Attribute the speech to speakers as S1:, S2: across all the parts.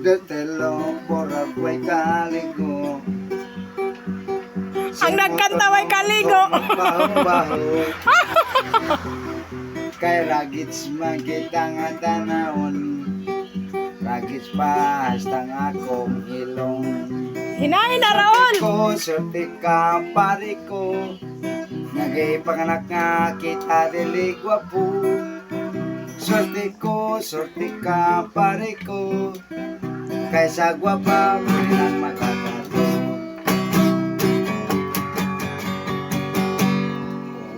S1: Detelo porag way kaligo
S2: Ang nagkanta way kaligo.
S1: Kay ragits magita nga tanawon Ragits pa hasta nga akong ilong.
S2: Hinahin na Raul.
S1: ko, swerte ka pare ko. Nagay panganak nga kita dili gwapo Swerte ko, swerte ka pare ko Kaysa gwapa mo lang makatato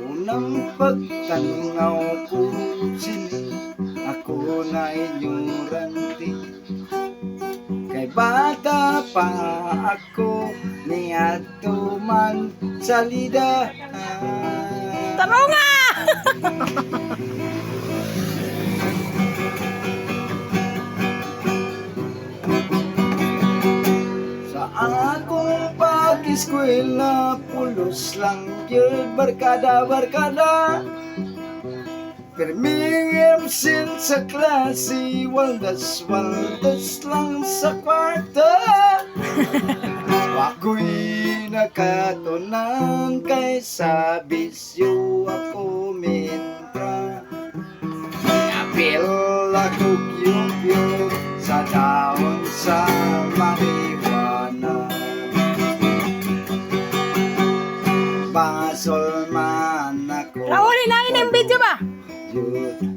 S1: Unang pagtanaw ko sini Ako na inyong ranti Kay bata pa ako ni ato man salida.
S2: Tarunga!
S1: Pag-eskwela, pulos lang yun, barkada-barkada. Permingim sin sa klase, waldas-waldas lang sa kwarta. Ako'y nakatunan kay sa bisyo ako mintra. Apil ako kyumpyo sa daon sa Basol man ako.
S2: Raul, hinahin ang video ba?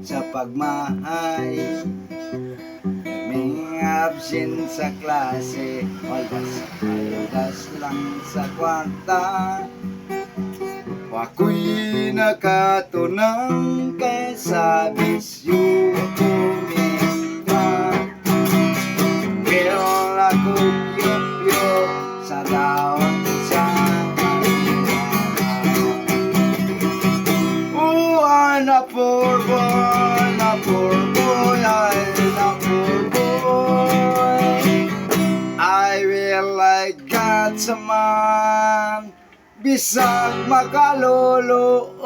S1: Sa pagmahay. May absent sa klase. Waldas, waldas lang sa kwarta. Ako'y nakatunang kay sa bisyo Ay, na poor boy, na poor boy, ay, na poor boy. I will like God sa man, bisag
S2: makaloloob.